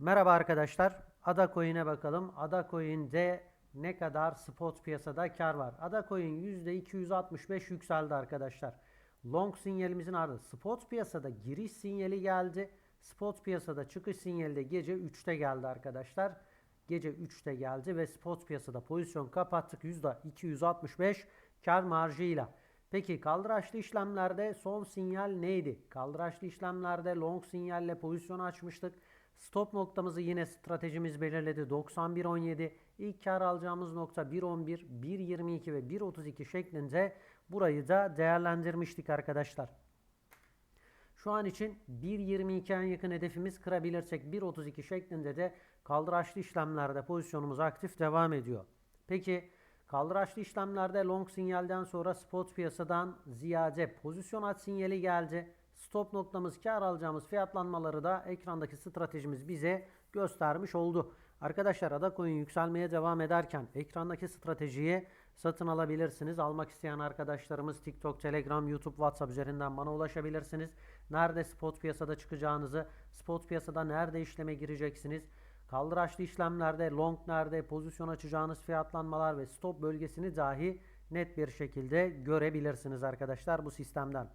Merhaba arkadaşlar. Ada Coin'e bakalım. Ada Coin'de ne kadar spot piyasada kar var? Ada Coin %265 yükseldi arkadaşlar. Long sinyalimizin ardından spot piyasada giriş sinyali geldi. Spot piyasada çıkış sinyali de gece 3'te geldi arkadaşlar. Gece 3'te geldi ve spot piyasada pozisyon kapattık %265 kar marjıyla. Peki kaldıraçlı işlemlerde son sinyal neydi? Kaldıraçlı işlemlerde long sinyalle pozisyon açmıştık. Stop noktamızı yine stratejimiz belirledi. 91.17. İlk kar alacağımız nokta 1.11, 1.22 ve 1.32 şeklinde burayı da değerlendirmiştik arkadaşlar. Şu an için 1.22 en yakın hedefimiz kırabilirsek 1.32 şeklinde de kaldıraçlı işlemlerde pozisyonumuz aktif devam ediyor. Peki kaldıraçlı işlemlerde long sinyalden sonra spot piyasadan ziyade pozisyon aç sinyali geldi. Stop noktamız kar alacağımız fiyatlanmaları da ekrandaki stratejimiz bize göstermiş oldu. Arkadaşlar ada coin yükselmeye devam ederken ekrandaki stratejiyi satın alabilirsiniz. Almak isteyen arkadaşlarımız TikTok, Telegram, YouTube, WhatsApp üzerinden bana ulaşabilirsiniz. Nerede spot piyasada çıkacağınızı, spot piyasada nerede işleme gireceksiniz, kaldıraçlı işlemlerde, long nerede, pozisyon açacağınız fiyatlanmalar ve stop bölgesini dahi net bir şekilde görebilirsiniz arkadaşlar bu sistemden.